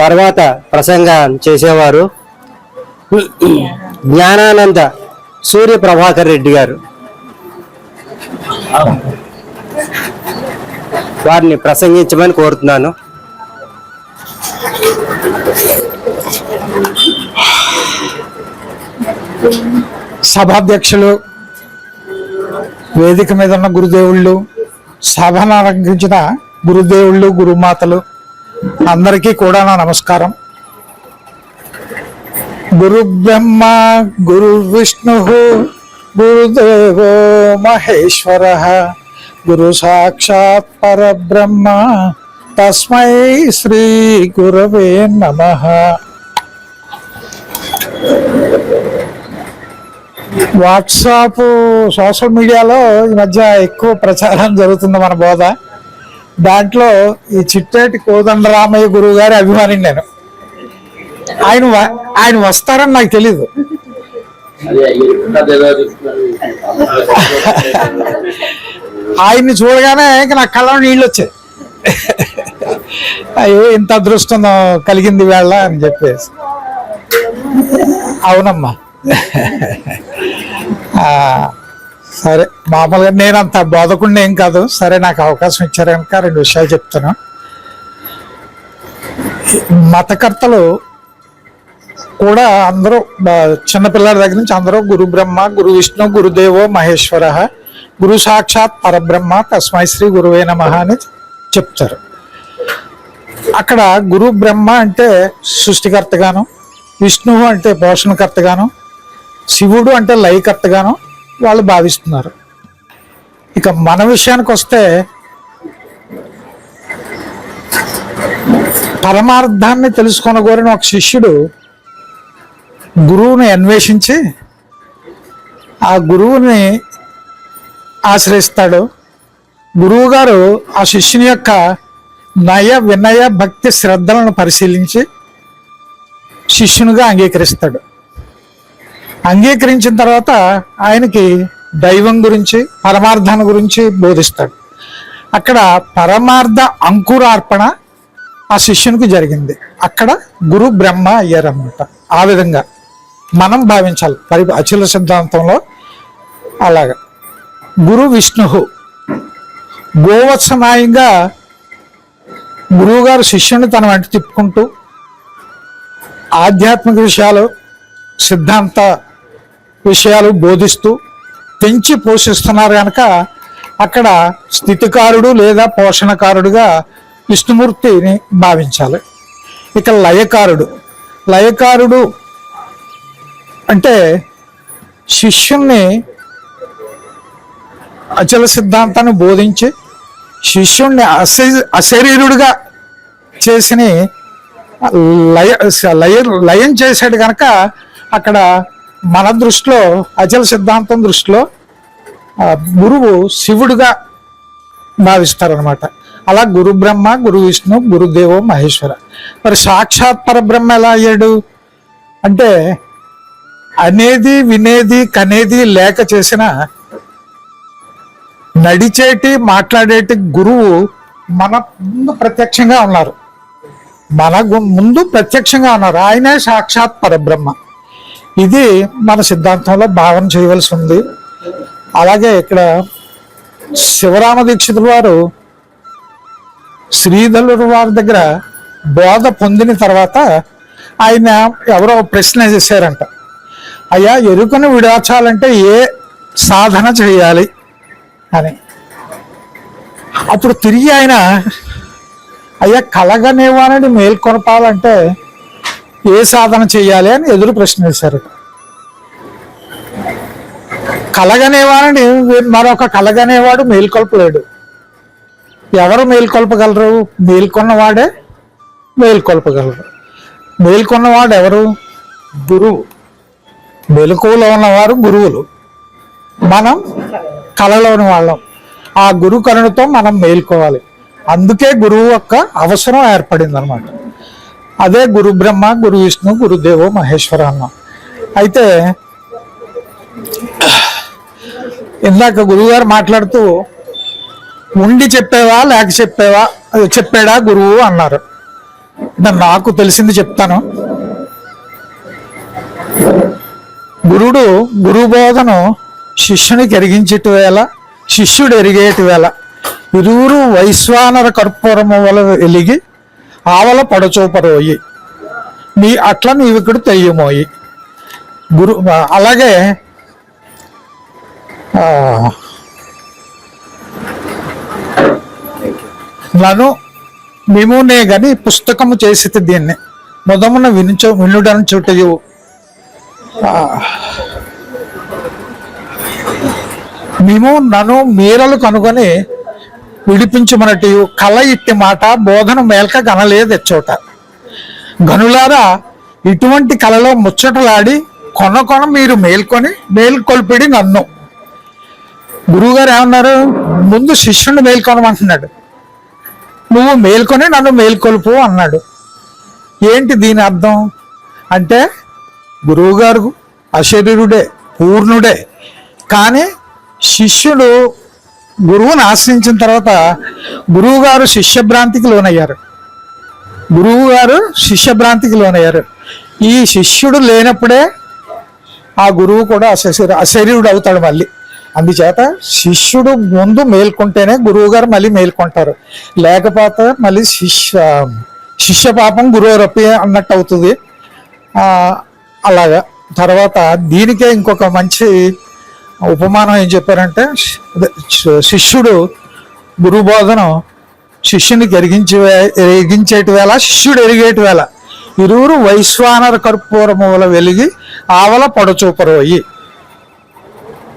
తర్వాత ప్రసంగం చేసేవారు. జ్ఞానానంద సూర్య ప్రభాకర్ రెడ్డి గారు. వారిని ప్రసంగించమని కోరుతున్నాను. సభాధ్యక్షులు వేదిక మీద ఉన్న గురుదేవుళ్ళు సభను అలంకరించిన గురుదేవుళ్ళు గురుమాతలు అందరికీ కూడా నా నమస్కారం. గురు బ్రహ్మ గురు విష్ణు గురుదేవో మహేశ్వర. గురు సాక్షాత్ పరబ్రహ్మ తస్మై శ్రీ గురవే నమః. వాట్సాప్ సోషల్ మీడియాలో ఈ మధ్య ఎక్కువ ప్రచారం జరుగుతుంది మన బోధ. దాంట్లో ఈ చిట్టేటి కోదండరామయ్య గురువు గారి అభిమాని నేను. ఆయన ఆయన వస్తారని నాకు తెలీదు. ఆయన్ని చూడగానే ఇంక నా కళ్ళ నీళ్ళు వచ్చాయి. అయ్యో ఇంత అదృష్టం కలిగింది వేళ అని చెప్పేసి. అవునమ్మా. సరే మామూలుగా నేను అంత బోధకుండా ఏం కాదు. సరే నాకు అవకాశం ఇచ్చారు కనుక రెండు విషయాలు చెప్తాను. మతకర్తలు కూడా అందరూ చిన్నపిల్లల దగ్గర నుంచి అందరూ గురు బ్రహ్మ గురు విష్ణు గురుదేవో మహేశ్వర గురు సాక్షాత్ పరబ్రహ్మ తస్మై శ్రీ గురువే నమ అని చెప్తారు. అక్కడ గురు బ్రహ్మ అంటే సృష్టికర్తగాను విష్ణువు అంటే పోషణకర్తగాను శివుడు అంటే లయకర్తగాను వాళ్ళు భావిస్తున్నారు. ఇక మన విషయానికి వస్తే పరమార్థాన్ని తెలుసుకొనగోరిన ఒక శిష్యుడు గురువుని అన్వేషించి ఆ గురువుని ఆశ్రయిస్తాడు. గురువు గారు ఆ శిష్యుని యొక్క నయ వినయ భక్తి శ్రద్ధలను పరిశీలించి శిష్యునిగా అంగీకరిస్తాడు. అంగీకరించిన తర్వాత ఆయనకి దైవం గురించి పరమార్థాన్ని గురించి బోధిస్తాడు. అక్కడ పరమార్థ అంకురార్పణ ఆ శిష్యునికి జరిగింది. అక్కడ గురు బ్రహ్మ అయ్యారన్నమాట. ఆ విధంగా మనం భావించాలి. పరి అచల సిద్ధాంతంలో అలాగా. గురు విష్ణు గోవత్సనాయంగా గురువుగారు శిష్యుని తన వెంట తిప్పుకుంటూ ఆధ్యాత్మిక విషయాలు సిద్ధాంత విషయాలు బోధిస్తూ పెంచి పోషిస్తున్నారు కనుక అక్కడ స్థితికారుడు లేదా పోషణకారుడుగా విష్ణుమూర్తిని భావించాలి. ఇక లయకారుడు. లయకారుడు అంటే శిష్యుణ్ణి అచల సిద్ధాంతాన్ని బోధించి శిష్యుణ్ణి అశ అశరీరుడుగా చేసిన లయ లయ లయం చేశాడు కనుక అక్కడ మన దృష్టిలో అచల సిద్ధాంతం దృష్టిలో గురువు శివుడుగా భావిస్తారనమాట అలా గురు బ్రహ్మ గురు విష్ణు గురుదేవో మహేశ్వర. మరి సాక్షాత్ పరబ్రహ్మ ఎలా అయ్యాడు? అంటే అనేది వినేది కనేది లేక చేసిన నడిచేటి మాట్లాడేటి గురువు మన ముందు ప్రత్యక్షంగా ఉన్నారు. మన ముందు ప్రత్యక్షంగా ఉన్నారు. ఆయనే సాక్షాత్ పరబ్రహ్మ. ఇది మన సిద్ధాంతంలో భావన చేయవలసి ఉంది. అలాగే ఇక్కడ శివరామ దీక్షితుల వారు శ్రీధరుడు వారి దగ్గర బోధ పొందిన తర్వాత ఆయన ఎవరో ప్రశ్న చేశారంట. అయ్యా ఎరుకను విడాచాలంటే ఏ సాధన చేయాలి? అని. అప్పుడు తిరిగి ఆయన అయ్యా కలగనేవానని మేల్కొనపాలంటే ఏ సాధన చేయాలి అని ఎదురు ప్రశ్న వేశారు. కలగనేవాడని మరొక కలగనేవాడు మేల్కొల్పలేడు. ఎవరు మేల్కొల్పగలరు? మేల్కొన్నవాడే మేల్కొల్పగలరు. మేల్కొన్నవాడు ఎవరు? గురువు. మెలకువలో ఉన్నవారు గురువులు. మనం కళలోని వాళ్ళం. ఆ గురు కరుణతో మనం మేల్కోవాలి. అందుకే గురువు యొక్క అవసరం ఏర్పడింది అనమాట అదే గురు బ్రహ్మ గురు విష్ణు గురుదేవో మహేశ్వర అన్న. అయితే ఇందాక గురువుగారు మాట్లాడుతూ ఉండి చెప్పేవా లేక చెప్పేవా చెప్పాడా గురువు అన్నారు. నాకు తెలిసింది చెప్తాను. గురుడు గురు బోధను శిష్యునికి ఎరిగించేటి వేళ శిష్యుడు ఎరిగేటి వేళ ఇరువురు వైశ్వానర కర్పూరము వల వెలిగి ఆవల పడచూపరోయి. నీ అట్ల నీవికుడు తెయ్యమోయి. గురు అలాగే నను నన్ను మేమునే గాని పుస్తకము చేసి దీన్ని. మొదమున వినుచు వినుడను చుట్టయు మేము నన్ను మీరలు కనుగొని విడిపించుమనటి కళ ఇట్టి మాట బోధన మేల్క గనలేదు ఎచ్చోట గనులారా ఇటువంటి కలలో ముచ్చటలాడి కొన కొన మీరు మేల్కొని మేల్కొల్పిడి నన్ను. గురువుగారు ఏమన్నారు? ముందు శిష్యుని మేల్కొనమంటున్నాడు. నువ్వు మేల్కొని నన్ను మేల్కొల్పు అన్నాడు. ఏంటి దీని అర్థం? అంటే గురువుగారు అశరీరుడే పూర్ణుడే. కానీ శిష్యుడు గురువుని ఆశ్రయించిన తర్వాత గురువుగారు శిష్యభ్రాంతికి లోనయ్యారు. గురువు గారు శిష్యభ్రాంతికి లోనయ్యారు. ఈ శిష్యుడు లేనప్పుడే ఆ గురువు కూడా అశరీర అశరీరుడు అవుతాడు మళ్ళీ. అందుచేత శిష్యుడు ముందు మేల్కొంటేనే గురువు గారు మళ్ళీ మేల్కొంటారు. లేకపోతే మళ్ళీ శిష్య శిష్య పాపం గురువు రప్పి అన్నట్టు అవుతుంది అలాగా. తర్వాత దీనికే ఇంకొక మంచి ఉపమానం ఏం చెప్పారంటే శిష్యుడు గురు బోధన శిష్యునికి ఎరిగించే ఎరిగించేటి వేళ శిష్యుడు ఎరిగేటి వేళ. ఇరువురు వైశ్వానర కర్పూరముల వెలిగి ఆవల పొడచూపరోయి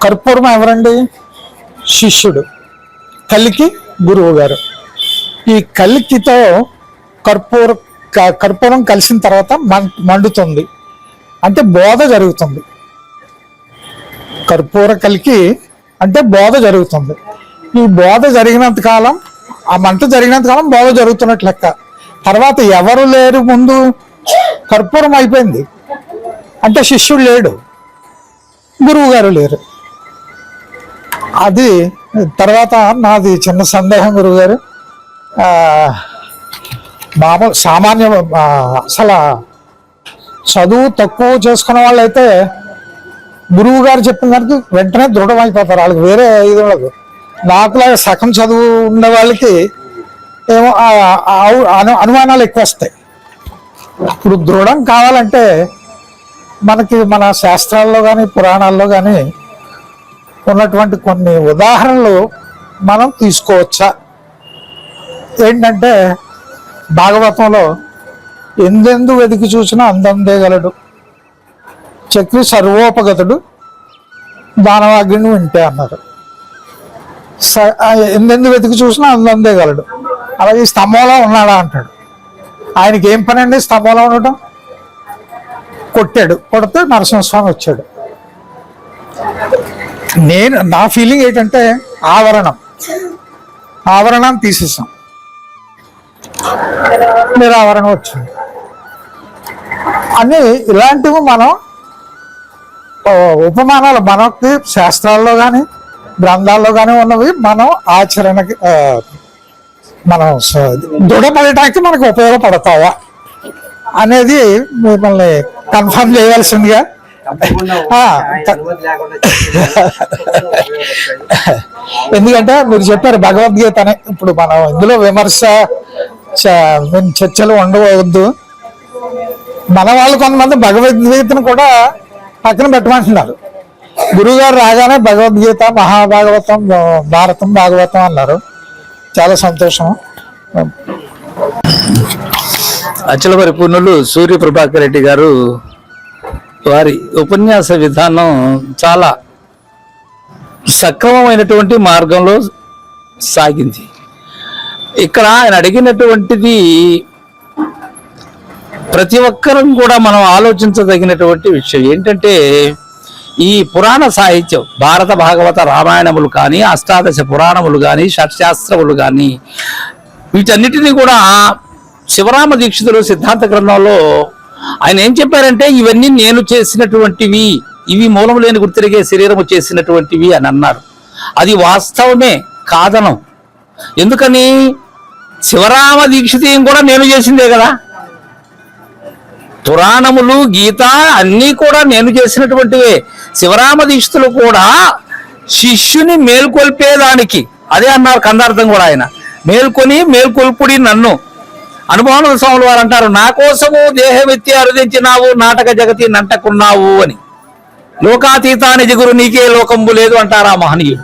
కర్పూరం ఎవరండి? శిష్యుడు. కలికి గురువు గారు. ఈ కలికితో కర్పూర క- కర్పూరం కలిసిన తర్వాత మం- మండుతుంది. అంటే బోధ జరుగుతుంది. కర్పూర కలికి అంటే బోధ జరుగుతుంది. ఈ బోధ జరిగినంత కాలం ఆ మంట జరిగినంత కాలం బోధ జరుగుతున్నట్టు లెక్క. తర్వాత ఎవరు లేరు ముందు? కర్పూరం అయిపోయింది. అంటే శిష్యుడు లేడు. గురువు గారు లేరు. అది తర్వాత నాది చిన్న సందేహం గురువు గారు మామూలు సామాన్య అసలు చదువు తక్కువ చేసుకున్న వాళ్ళైతే గురువు గారు చెప్పిన దానికి వెంటనే దృఢం అయిపోతారు. వాళ్ళకి వేరే ఇది ఉండదు. నాకులాగా సగం చదువు ఉన్న వాళ్ళకి ఏమో అను అనుమానాలు ఎక్కువ వస్తాయి. ఇప్పుడు దృఢం కావాలంటే మనకి మన శాస్త్రాల్లో కానీ పురాణాల్లో కానీ ఉన్నటువంటి కొన్ని ఉదాహరణలు మనం తీసుకోవచ్చా? ఏంటంటే భాగవతంలో ఎందెందు వెతికి చూసినా అందందేగలడు చక్రి సర్వోపగతుడు దానవాగ్ని వింటే అన్నారు. స- ఎందెందు వెతికి చూసినా అందందేగలడు అలాగే ఈ స్తంభంలో ఉన్నాడా అంటాడు. ఆయనకి ఏం పని అండి స్తంభంలో ఉండటం? కొట్టాడు. కొడితే నరసింహస్వామి వచ్చాడు. నేను నా ఫీలింగ్ ఏంటంటే ఆవరణం. ఆవరణం తీసేసాం మీరు ఆవరణం వచ్చింది. అని ఇలాంటివి మనం ఉపమానాలు మనకి శాస్త్రాల్లో కానీ గ్రంథాల్లో కానీ ఉన్నవి మనం ఆచరణకి మనం దృఢపడటానికి మనకు ఉపయోగపడతావా అనేది మిమ్మల్ని కన్ఫర్మ్ చేయవలసిందిగా ఎందుకంటే మీరు చెప్పారు భగవద్గీత అని ఇప్పుడు మనం ఇందులో విమర్శ చర్చలు ఉండవద్దు. మన వాళ్ళు కొంతమంది భగవద్గీతను కూడా పక్కన పెట్టమంటున్నారు గురువుగారు రాగానే భగవద్గీత మహాభాగవతం భారతం భాగవతం అన్నారు. చాలా సంతోషం. అచల పరిపూర్ణులు సూర్య ప్రభాకర్ రెడ్డి గారు వారి ఉపన్యాస విధానం చాలా సక్రమమైనటువంటి మార్గంలో సాగింది. ఇక్కడ ఆయన అడిగినటువంటిది ప్రతి ఒక్కరం కూడా మనం ఆలోచించదగినటువంటి విషయం ఏంటంటే ఈ పురాణ సాహిత్యం భారత భాగవత రామాయణములు కానీ అష్టాదశ పురాణములు కానీ షట్శాస్త్రములు కానీ వీటన్నిటినీ కూడా శివరామ దీక్షితులు సిద్ధాంత గ్రంథంలో ఆయన ఏం చెప్పారంటే ఇవన్నీ నేను చేసినటువంటివి ఇవి మూలము లేని గుర్తిరిగే శరీరము చేసినటువంటివి అని అన్నారు. అది వాస్తవమే కాదనం. ఎందుకని? శివరామ దీక్షితం కూడా నేను చేసిందే కదా. పురాణములు గీత అన్నీ కూడా నేను చేసినటువంటివే. శివరామ దీక్షితులు కూడా శిష్యుని మేల్కొల్పేదానికి అదే అన్నారు కందార్థం కూడా ఆయన మేల్కొని మేల్కొల్పుడి నన్ను. అనుభవానంద స్వాములు వారు అంటారు నా కోసము దేహమెత్తి అరుదించినావు నాటక జగతి నంటకున్నావు అని. లోకాతీతాని జిగురు నీకే లోకంబు లేదు అంటారు ఆ మహనీయుడు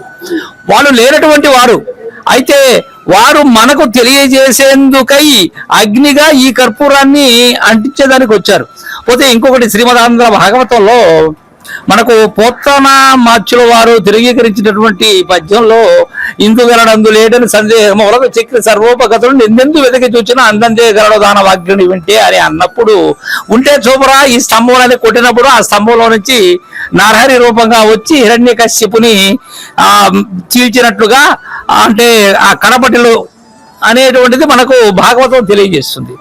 వాళ్ళు లేనటువంటి వారు. అయితే వారు మనకు తెలియజేసేందుకై అగ్నిగా ఈ కర్పూరాన్ని అంటించేదానికి వచ్చారు. పోతే ఇంకొకటి శ్రీమదాంధ్ర భాగవతంలో మనకు పోత్తన మార్చుల వారు తిరిగీకరించినటువంటి పద్యంలో ఇందుగలడందు లేడని సందేహం వరకు చక్ర సర్వోపగతుడు ఎందెందు వెతికి చూచినా అందందే గలడు దాన వాగ్యుని వింటే అని అన్నప్పుడు ఉంటే చూపరా ఈ స్తంభం అనేది కొట్టినప్పుడు ఆ స్తంభంలో నుంచి నరహరి రూపంగా వచ్చి హిరణ్య కశ్యపుని ఆ చీల్చినట్లుగా అంటే ఆ కడపటిలో అనేటువంటిది మనకు భాగవతం తెలియజేస్తుంది.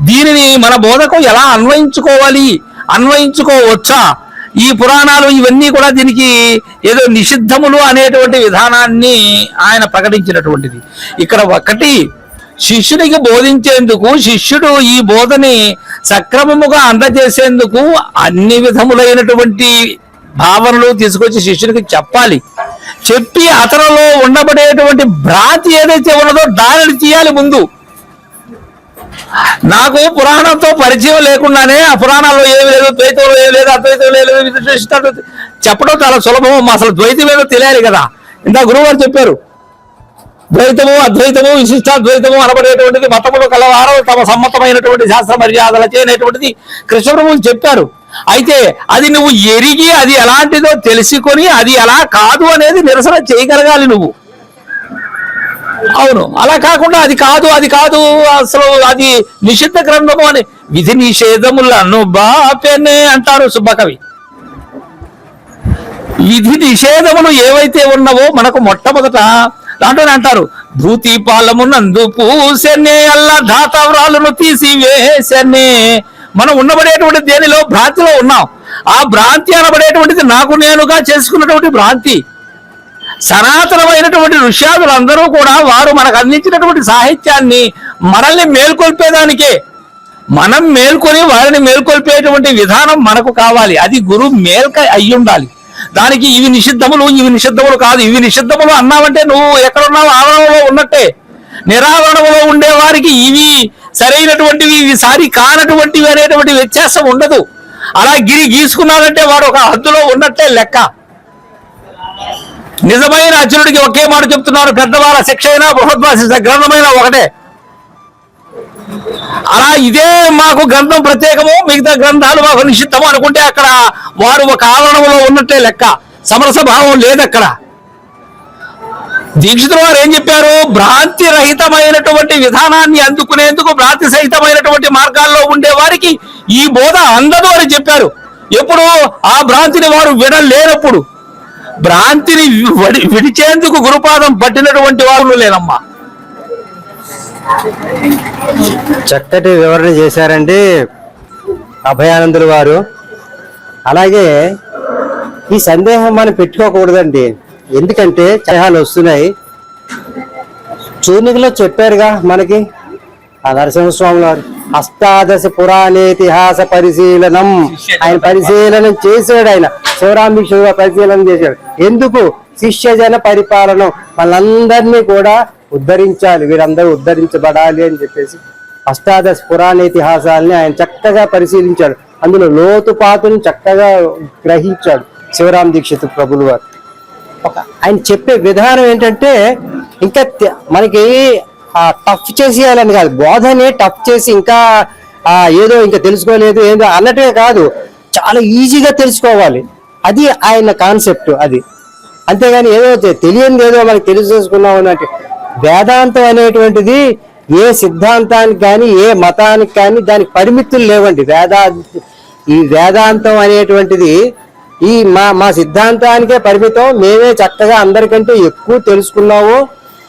దీనిని మన బోధకు ఎలా అన్వయించుకోవాలి? అన్వయించుకోవచ్చా? ఈ పురాణాలు ఇవన్నీ కూడా దీనికి ఏదో నిషిద్ధములు అనేటువంటి విధానాన్ని ఆయన ప్రకటించినటువంటిది. ఇక్కడ ఒకటి శిష్యునికి బోధించేందుకు శిష్యుడు ఈ బోధని సక్రమముగా అందజేసేందుకు అన్ని విధములైనటువంటి భావనలు తీసుకొచ్చి శిష్యునికి చెప్పాలి. చెప్పి అతనిలో ఉండబడేటువంటి భ్రాంతి ఏదైతే ఉన్నదో దానిని తీయాలి ముందు. నాకు పురాణంతో పరిచయం లేకుండానే ఆ పురాణాల్లో ఏమి లేదు ద్వైతంలో ఏమి లేదు అద్వైతం లేదు విశిష్టాలు చెప్పడం చాలా సులభం అసలు ద్వైతం ఏదో తెలియాలి కదా. ఇంత గురువు చెప్పారు ద్వైతము అద్వైతము విశిష్టాద్వైతము అనబడేటువంటిది మతములు కలవారు తమ సమ్మతమైనటువంటి శాస్త్ర మర్యాదల చేయనటువంటిది కృష్ణప్రభువులు చెప్పారు. అయితే అది నువ్వు ఎరిగి అది ఎలాంటిదో తెలుసుకొని అది ఎలా కాదు అనేది నిరసన చేయగలగాలి నువ్వు. అవును అలా కాకుండా అది కాదు అది కాదు అసలు అది నిషిద్ధ గ్రంథము అని విధి నిషేధములను బాపెనే అంటారు సుబ్బకవి. విధి నిషేధములు ఏవైతే ఉన్నవో మనకు మొట్టమొదట దాంట్లోనే అంటారు ధూతి పాలమునందు పూసెన్నే అల్లా ధాతవ్రాలను తీసి వేసెన్నే మనం ఉండబడేటువంటి దేనిలో భ్రాంతిలో ఉన్నాం. ఆ భ్రాంతి అనబడేటువంటిది నాకు నేనుగా చేసుకున్నటువంటి భ్రాంతి. సనాతనమైనటువంటి ఋష్యాదులందరూ కూడా వారు మనకు అందించినటువంటి సాహిత్యాన్ని మనల్ని మేల్కొల్పేదానికే. మనం మేల్కొని వారిని మేల్కొల్పేటువంటి విధానం మనకు కావాలి. అది గురు మేల్క అయి ఉండాలి దానికి ఇవి నిషిద్ధములు ఇవి నిషిద్ధములు కాదు. ఇవి నిషిద్ధములు అన్నావంటే నువ్వు ఎక్కడున్నావు ఆవరణలో ఉన్నట్టే. నిరావరణలో ఉండే వారికి ఇవి సరైనటువంటివి ఇవి సారి కానటువంటివి అనేటువంటి వ్యత్యాసం ఉండదు. అలా గిరి గీసుకున్నాడంటే వాడు ఒక హద్దులో ఉన్నట్టే లెక్క. నిజమైన అర్జునుడికి ఒకే మాట చెప్తున్నారు. పెద్దవాళ్ళ శిక్ష అయినా బృహద్వాస గ్రంథమైన ఒకటే. అలా ఇదే మాకు గ్రంథం ప్రత్యేకము. మిగతా గ్రంథాలు మాకు నిషిద్ధము అనుకుంటే అక్కడ వారు ఒక ఆవరణంలో ఉన్నట్టే లెక్క. సమరస భావం లేదు అక్కడ దీక్షితుల వారు ఏం చెప్పారు? భ్రాంతి రహితమైనటువంటి విధానాన్ని అందుకునేందుకు భ్రాంతి సహితమైనటువంటి మార్గాల్లో ఉండే వారికి ఈ బోధ అందదు అని చెప్పారు. ఎప్పుడు ఆ భ్రాంతిని వారు వినలేనప్పుడు. భ్రాంతిని వడి- విడిచేందుకు గురుపాదం పట్టినటువంటి వారు లేనమ్మా చక్కటి వివరణ చేశారండి అభయానందులు వారు అలాగే ఈ సందేహం మనం పెట్టుకోకూడదండి. ఎందుకంటే సందేహాలు వస్తున్నాయి. చూనికలో చెప్పారుగా మనకి ఆ నరసింహస్వామి వారు అష్టాదశ పురాణేతిహాస పరిశీలనం. ఆయన పరిశీలనం చేశాడు ఆయన. శివరామభిక్షుడుగా పరిశీలన చేశాడు. ఎందుకు? శిష్యజన పరిపాలనం. వాళ్ళందరినీ కూడా ఉద్ధరించాలి. వీరందరూ ఉద్ధరించబడాలి అని చెప్పేసి అష్టాదశ పురాణ ఇతిహాసాలని ఆయన చక్కగా పరిశీలించాడు. అందులో లోతుపాతుని చక్కగా గ్రహించాడు శివరామ దీక్షిత్ ప్రభులు వారు. ఆయన చెప్పే విధానం ఏంటంటే ఇంకా మనకి టఫ్ చేసేయాలని కాదు. బోధనే టఫ్ చేసి ఇంకా ఏదో ఇంకా తెలుసుకోలేదు ఏదో అన్నట్టుగా కాదు. చాలా ఈజీగా తెలుసుకోవాలి. అది ఆయన కాన్సెప్ట్ అది. అంతేగాని ఏదో తె- తెలియనిది ఏదో మనకి తెలుసుకున్నాం అన్నట్టు. వేదాంతం అనేటువంటిది ఏ సిద్ధాంతానికి కానీ ఏ మతానికి కానీ దానికి పరిమితులు లేవండి. వేదా ఈ వేదాంతం అనేటువంటిది ఈ మా మా సిద్ధాంతానికే పరిమితం. మేమే చక్కగా అందరికంటే ఎక్కువ తెలుసుకున్నాము.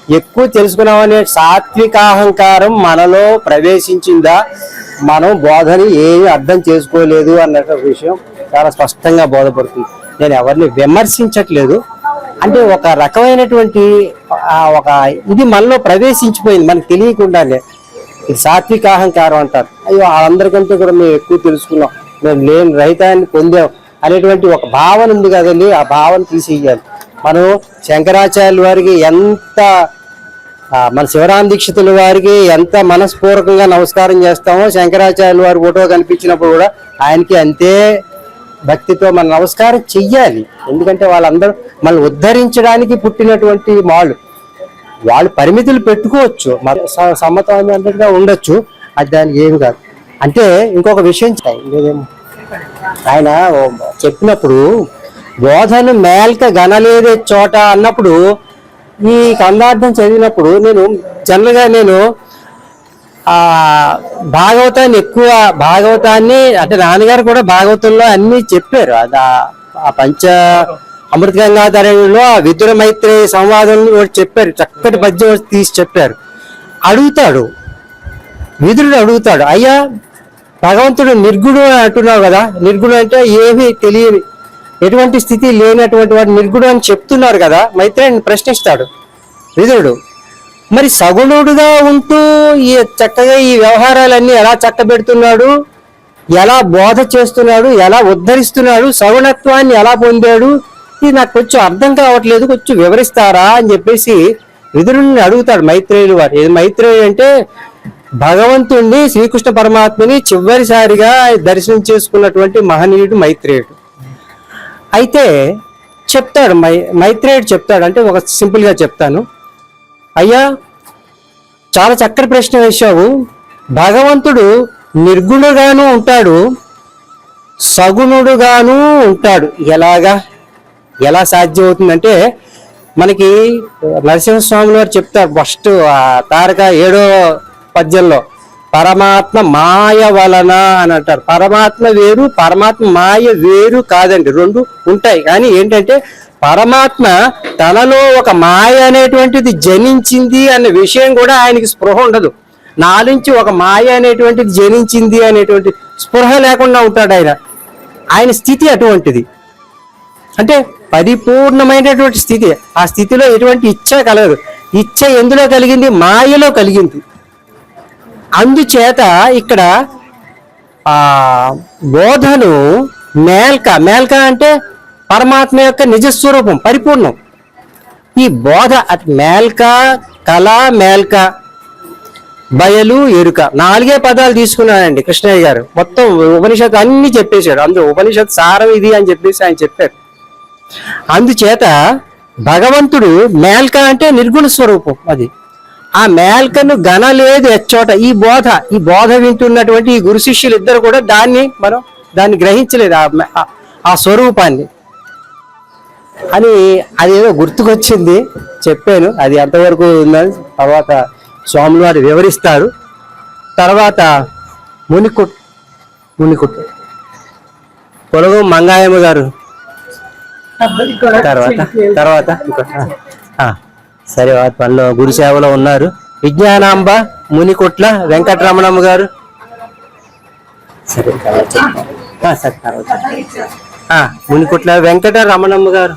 ఎక్కువ తెలుసుకున్నాం అనే సాత్విక అహంకారం మనలో ప్రవేశించిందా? మనం బోధని ఏమీ అర్థం చేసుకోలేదు అన్న విషయం చాలా స్పష్టంగా బోధపడుతుంది. నేను ఎవరిని విమర్శించట్లేదు. అంటే ఒక రకమైనటువంటి ఒక ఇది మనలో ప్రవేశించిపోయింది. మనకు తెలియకుండానే. ఇది సాత్విక అహంకారం అంటారు. అయ్యో అందరికంటే కూడా మేము ఎక్కువ తెలుసుకున్నాం. మేము లేని రహితాన్ని పొందాం అనేటువంటి ఒక భావన ఉంది కదండి. ఆ భావన తీసేయాలి. మనం శంకరాచార్యుల వారికి ఎంత మన శివరామ దీక్షితుల వారికి ఎంత మనస్పూర్వకంగా నమస్కారం చేస్తామో శంకరాచార్యుల వారి ఫోటో కనిపించినప్పుడు కూడా ఆయనకి అంతే భక్తితో మన నమస్కారం చెయ్యాలి. ఎందుకంటే వాళ్ళందరూ మనల్ని ఉద్ధరించడానికి పుట్టినటువంటి వాళ్ళు. వాళ్ళు పరిమితులు పెట్టుకోవచ్చు. మన స- సమ్మతం అన్నట్టుగా ఉండొచ్చు. అది దానికి ఏం కాదు. అంటే ఇంకొక విషయం ఆయన చెప్పినప్పుడు బోధను మేల్క గనలేదే చోట అన్నప్పుడు ఈ కందార్థం చదివినప్పుడు నేను జనరల్గా నేను భాగవతాన్ని ఎక్కువ భాగవతాన్ని అంటే నాన్నగారు కూడా భాగవతంలో అన్ని చెప్పారు. అది ఆ- పంచ అమృత గంగాధరంలో ఆ విదుర మైత్రి సంవాదంలో చెప్పారు. చక్కటి పద్యం తీసి చెప్పారు. అడుగుతాడు. విదురుడు అడుగుతాడు. అయ్యా భగవంతుడు నిర్గుణం అంటున్నావు కదా. నిర్గుణం అంటే ఏమీ తెలియని ఎటువంటి స్థితి లేనటువంటి వాడు నిర్గుడు అని చెప్తున్నారు కదా మైత్రేయుని ప్రశ్నిస్తాడు. విదురుడు మరి సగుణుడుగా ఉంటూ ఈ చక్కగా ఈ వ్యవహారాలన్నీ ఎలా చక్కబెడుతున్నాడు? ఎలా బోధ చేస్తున్నాడు? ఎలా ఉద్ధరిస్తున్నాడు? సగుణత్వాన్ని ఎలా పొందాడు? ఇది నాకు కొంచెం అర్థం కావట్లేదు కొంచెం వివరిస్తారా? అని చెప్పేసి విదురుని అడుగుతాడు మైత్రేయులు వారు. ఇది మైత్రేయుడు అంటే భగవంతుణ్ణి శ్రీకృష్ణ పరమాత్మని చివరిసారిగా దర్శనం చేసుకున్నటువంటి మహనీయుడు మైత్రేయుడు. అయితే చెప్తాడు మై మైత్రేయుడు చెప్తాడు అంటే ఒక సింపుల్గా చెప్తాను. అయ్యా చాలా చక్కటి ప్రశ్న వేశావు. భగవంతుడు నిర్గుణుడుగాను ఉంటాడు సగుణుడుగాను ఉంటాడు. ఎలాగా? ఎలా సాధ్యం అవుతుందంటే మనకి నరసింహస్వామి వారు చెప్తారు ఫస్ట్ ఆ తారక ఏడో పద్యంలో పరమాత్మ మాయ వలన అని అంటారు. పరమాత్మ వేరు పరమాత్మ మాయ వేరు కాదండి. రెండు ఉంటాయి. కానీ ఏంటంటే పరమాత్మ తనలో ఒక మాయ అనేటువంటిది జనించింది అన్న విషయం కూడా ఆయనకి స్పృహ ఉండదు. నా నుంచి ఒక మాయ అనేటువంటిది జనించింది అనేటువంటి స్పృహ లేకుండా ఉంటాడు ఆయన. ఆయన స్థితి అటువంటిది. అంటే పరిపూర్ణమైనటువంటి స్థితి. ఆ స్థితిలో ఎటువంటి ఇచ్చ కలగదు. ఇచ్చ ఎందులో కలిగింది? మాయలో కలిగింది. అందుచేత ఇక్కడ బోధను మేల్క మేల్క అంటే పరమాత్మ యొక్క నిజస్వరూపం పరిపూర్ణం. ఈ బోధ అట్ మేల్క కళ మేల్క బయలు ఎరుక నాలుగే పదాలు తీసుకున్నాడండి కృష్ణయ్య గారు. మొత్తం ఉపనిషత్తు అన్ని చెప్పేశాడు. అందులో ఉపనిషత్ సారం ఇది అని చెప్పేసి ఆయన చెప్పారు. అందుచేత భగవంతుడు మేల్క అంటే నిర్గుణ స్వరూపం అది. ఆ మేల్కను గనలేదు ఎచ్చోట ఈ బోధ ఈ బోధ వింటున్నటువంటి ఈ గురు శిష్యులు ఇద్దరు కూడా దాన్ని మనం దాన్ని గ్రహించలేదు ఆ స్వరూపాన్ని. అని అదేదో గుర్తుకొచ్చింది చెప్పాను. అది ఎంతవరకు ఉందని తర్వాత స్వాములు వారు వివరిస్తారు. తర్వాత మునికుట్ మునికుట్ పొలగు మంగాయమ్మ గారు. తర్వాత తర్వాత సరే వారి పనిలో గురు సేవలో ఉన్నారు. విజ్ఞానాంబ మునికొట్ల వెంకటరమణమ్మ గారు. సరే ఆ, సరే మునికొట్ల వెంకటరమణమ్మ గారు.